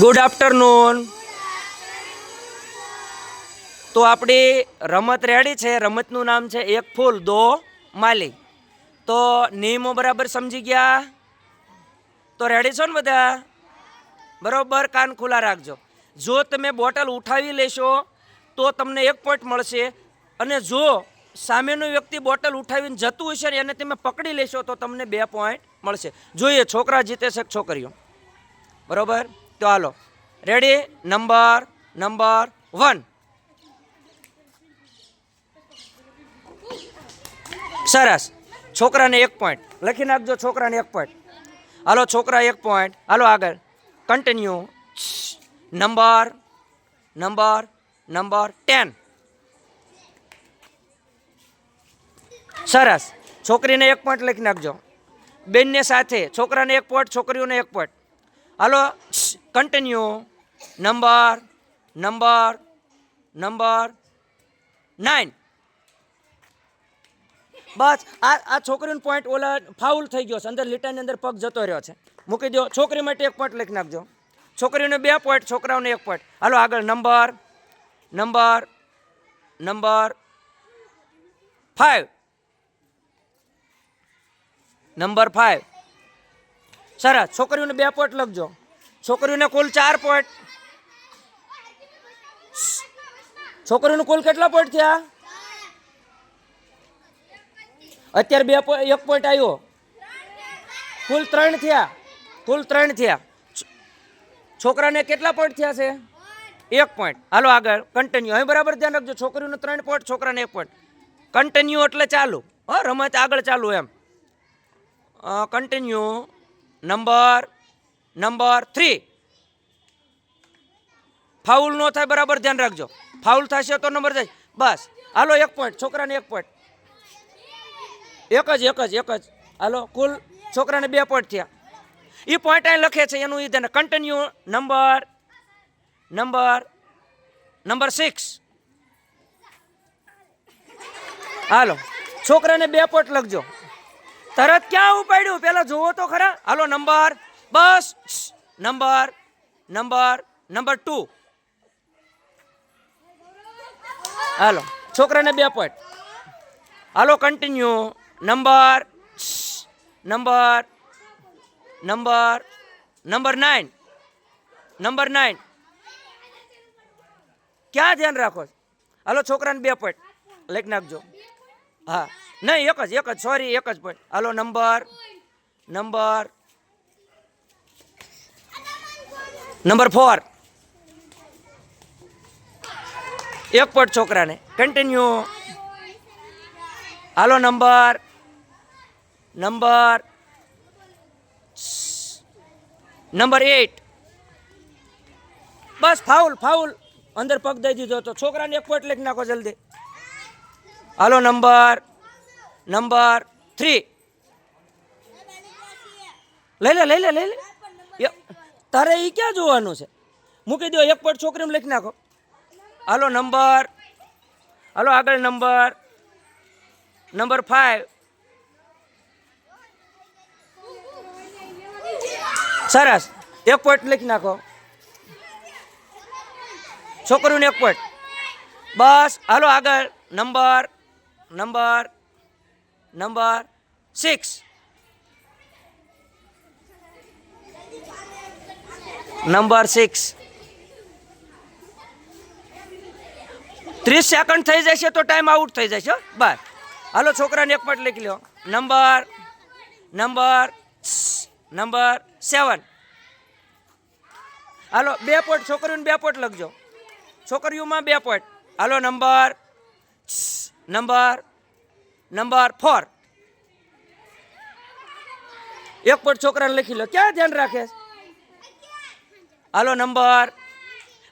Good afternoon તો આપણી રમત રેડી છે. રમતનું નામ છે એક ફૂલ, દો, માલી. તો નિયમો બરાબર સમજી ગયા? તો રેડી છો ને બધા? બરાબર, કાન ખુલ્લા રાખજો. જો તમે બોટલ ઉઠાવી લેશો, તો તમને એક પોઈન્ટ મળશે. અને જો સામેનો વ્યક્તિ બોટલ ઉઠાવીને જતું હશે ને એને તમે પકડી લેશો, તો તમને બે પોઈન્ટ મળશે. જોઈએ, છોકરા જીતે છે છોકરીઓ? બરોબર? તો હાલો. રેડી નંબર નંબર વન સરસ. છોકરાને એક પોઈન્ટ લખી નાખજો છોકરાને એક પોઈન્ટ હાલો, છોકરા એક પોઈન્ટ હાલો, આગળ. Continue number number number ten સરસ. છોકરીને એક પોઈન્ટ લખી નાખજો. બેનને સાથે. છોકરાને એક પોઈન્ટ છોકરીઓને એક પોઈન્ટ હાલો continue number number number nine બસ, આ આ છોકરીનો પોઈન્ટ ઓલા ફાઉલ થઈ ગયો છે. અંદર લીટાની અંદર પગ જતો રહ્યો છે. મૂકી દો છોકરી માટે એક પોઈન્ટ લખી નાખજો. છોકરીઓને બે પોઈન્ટ છોકરાઓને એક પોઈન્ટ હાલો આગળ. Number number number five number five સરસ. છોકરીઓને બે પોઈન્ટ લખજો. છોકરીઓને કુલ ચાર પોઈન્ટ છોકરીઓને કુલ કેટલા પોઈન્ટ થયા? અત્યારે બે એક પોઈન્ટ આવ્યો. કુલ ત્રણ થયા. કુલ ત્રણ થયા. છોકરાને કેટલા પોઈન્ટ થયા છે? એક પોઈન્ટ હાલો આગળ કન્ટિન્યુ હવે બરાબર ધ્યાન રાખજો, છોકરીઓને ત્રણ પોઈન્ટ છોકરાને એક પોઈન્ટ કન્ટિન્યુ એટલે ચાલુ. હા, રમત આગળ ચાલુ એમ. Continue number number three foul ન થાય, બરાબર ધ્યાન રાખજો. ફાઉલ થશે તો નંબર જાય. બસ. હાલો, એક પોઈન્ટ છોકરાને એક પોઈન્ટ એક જ એક જ એક જ. હાલો, કુલ છોકરાને બે પોઈન્ટ થયા. એ પોઈન્ટ અહીં લખે છે, એનું એ ધ્યાન continue number number number six હાલો. છોકરાને બે પોઈન્ટ લખજો. તરત ક્યાં ઉપાડ્યું? પેલા જુઓ તો ખરા. હાલો નંબર બસ નંબર નંબર નંબર ટુ. હાલો, છોકરાને બે પોઈન્ટ હાલો continue number number number number nine number nine ક્યાં ધ્યાન રાખો? હાલો, છોકરાને બે પોઈન્ટ લખી નાખજો. હા. નહીં, એક જ એક જ સોરી એક જ પોઈન્ટ હાલો, નંબર નંબર નંબર ફોર એક પોઈન્ટ છોકરાને. કન્ટિન્યુ હાલો નંબર નંબર નંબર એટ બસ ફાઉલ ફાઉલ અંદર પગ દઈ દીધો તો છોકરાને એક પોઈન્ટ લખી નાખો જલ્દી. હાલો નંબર નંબર થ્રી લઈ લે લઈ લે લઈ લે. તારે એ ક્યાં જોવાનું છે? મૂકી દો એક પોઈન્ટ છોકરીને લખી નાખો. હાલો, નંબર. હાલો, આગળ નંબર. નંબર ફાઈવ સરસ. એક પોઈન્ટ લખી નાખો. છોકરીઓને એક પોઈન્ટ બસ, હાલો, આગળ. Number number number six number six ત્રીસ સેકન્ડ થઈ જશે તો ટાઈમ આઉટ થઈ જશે. બસ હાલો, છોકરાને એક પટ લખી લો નંબર નંબર નંબર સેવન હાલો, બે પોઈન્ટ છોકરીઓને બે પોઈન્ટ લખજો. છોકરીઓમાં બે પોઈન્ટ હાલો નંબર નંબર નંબર ફોર એક પોઈન્ટ છોકરાને લખી લો ક્યાં ધ્યાન રાખે? છે? હાલો, નંબર.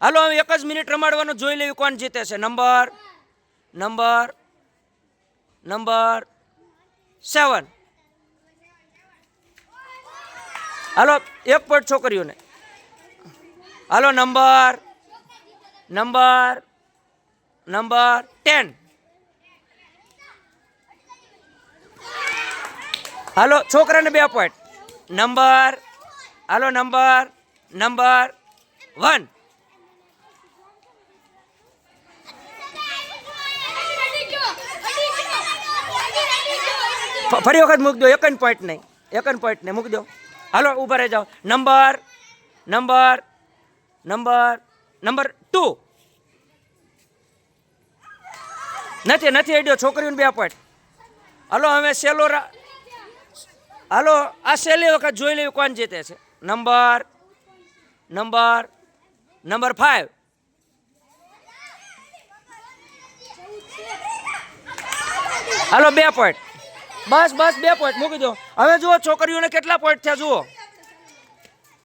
હાલો, હવે એક જ મિનિટ રમાડવાનું, જોઈ લેવી કોણ જીતે છે. Number number number, seven. હાલો, એક પોઈન્ટ છોકરીઓને. હાલો, નંબર નંબર નંબર, ટેન. હાલો, છોકરાને બે પોઈન્ટ નંબર, હાલો, નંબર નંબર વન ફરી વખત મૂકી દો એક જ પોઈન્ટ નહીં એક જ પોઈન્ટ નહીં મૂકી દો હાલો ઊભા રહી જાઓ number number number number two નથી નથી આઈડિયો છોકરીઓને બે પોઈન્ટ હાલો હવે સેલો રા- હાલો આ સેલી વખત જોઈ લેવું કોણ જીતે છે. નંબર નંબર નંબર ફાઈવ હાલો બે પોઈન્ટ બસ બસ, બે પોઈન્ટ મૂકી દો. હવે જુઓ, છોકરીઓને કેટલા પોઈન્ટ થયા, જુઓ.